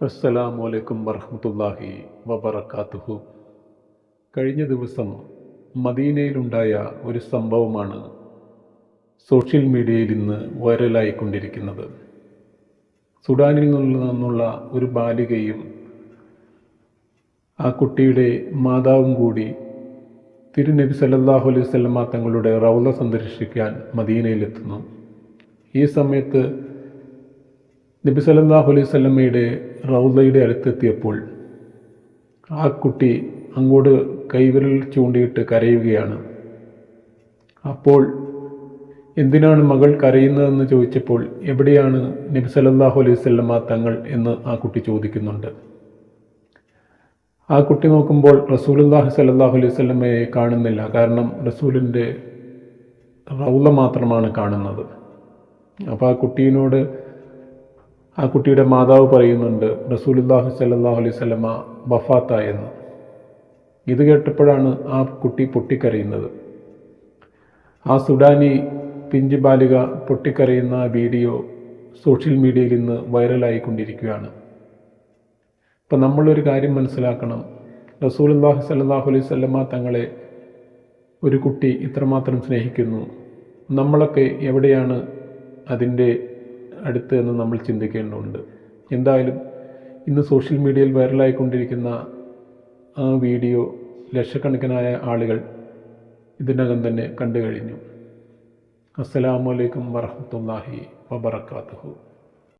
അസ്സലാമു അലൈക്കും വറഹ്മത്തുള്ളാഹി വബറകാതുഹു. കഴിഞ്ഞ ദിവസം മദീനയിലുണ്ടായ ഒരു സംഭവമാണ് സോഷ്യൽ മീഡിയയിൽ ഇന്ന് വൈറലായിക്കൊണ്ടിരിക്കുന്നത്. സുഡാനിൽ നിന്നുള്ള ഒരു ബാലികയും ആ കുട്ടിയുടെ മാതാവും കൂടി തിരുനബി സല്ലാഹു അലൈഹി വസല്ലമ തങ്ങളുടെ റൗല സന്ദർശിക്കാൻ മദീനയിലെത്തുന്നു. ഈ സമയത്ത് നബി സല്ലാഹു അലൈഹി വസല്ലമയുടെ റൗളയുടെ അടുത്തെത്തിയപ്പോൾ ആ കുട്ടി അങ്ങോട്ട് കൈവിരൽ ചൂണ്ടിയിട്ട് കരയുകയാണ്. അപ്പോൾ എന്തിനാണ് മകൾ കരയുന്നതെന്ന് ചോദിച്ചപ്പോൾ എവിടെയാണ് നബി സല്ലാഹു അലൈഹി വസല്ലമ തങ്ങൾ എന്ന് ആ കുട്ടി ചോദിക്കുന്നുണ്ട്. ആ കുട്ടി നോക്കുമ്പോൾ റസൂലുല്ലാഹി സല്ലല്ലാഹു അലൈഹി വസല്ലമയെ കാണുന്നില്ല. കാരണം റസൂലിന്റെ റൗല മാത്രമാണ് കാണുന്നത്. അപ്പോൾ ആ കുട്ടീനോട് ആ കുട്ടിയുടെ മാതാവ് പറയുന്നുണ്ട് റസൂലുല്ലാഹു സല്ലാഹു അലൈഹി വസല്ലമ വഫാത്ത എന്ന്. ഇത് കേട്ടപ്പോഴാണ് ആ കുട്ടി പൊട്ടിക്കരയുന്നത്. ആ സുഡാനി പിഞ്ച് ബാലിക പൊട്ടിക്കരയുന്ന വീഡിയോ സോഷ്യൽ മീഡിയയിൽ ഇന്ന് വൈറലായിക്കൊണ്ടിരിക്കുകയാണ്. ഇപ്പം നമ്മളൊരു കാര്യം മനസ്സിലാക്കണം. റസൂലുല്ലാഹി സല്ലാഹു അലൈഹി വസല്ലമ തങ്ങളെ ഒരു കുട്ടി ഇത്രമാത്രം സ്നേഹിക്കുന്നു. നമ്മളൊക്കെ എവിടെയാണ് അതിന്റെ അടുത്ത് എന്ന് നമ്മൾ ചിന്തിക്കേണ്ടതുണ്ട്. എന്തായാലും ഇന്ന് സോഷ്യൽ മീഡിയയിൽ വൈറലായിക്കൊണ്ടിരിക്കുന്ന ആ വീഡിയോ ലക്ഷക്കണക്കിനായ ആളുകൾ ഇതിനകം തന്നെ കണ്ടു കഴിഞ്ഞു അസ്സലാമു അലൈക്കും വറഹ്മത്തുള്ളാഹി വബറകാതുഹു.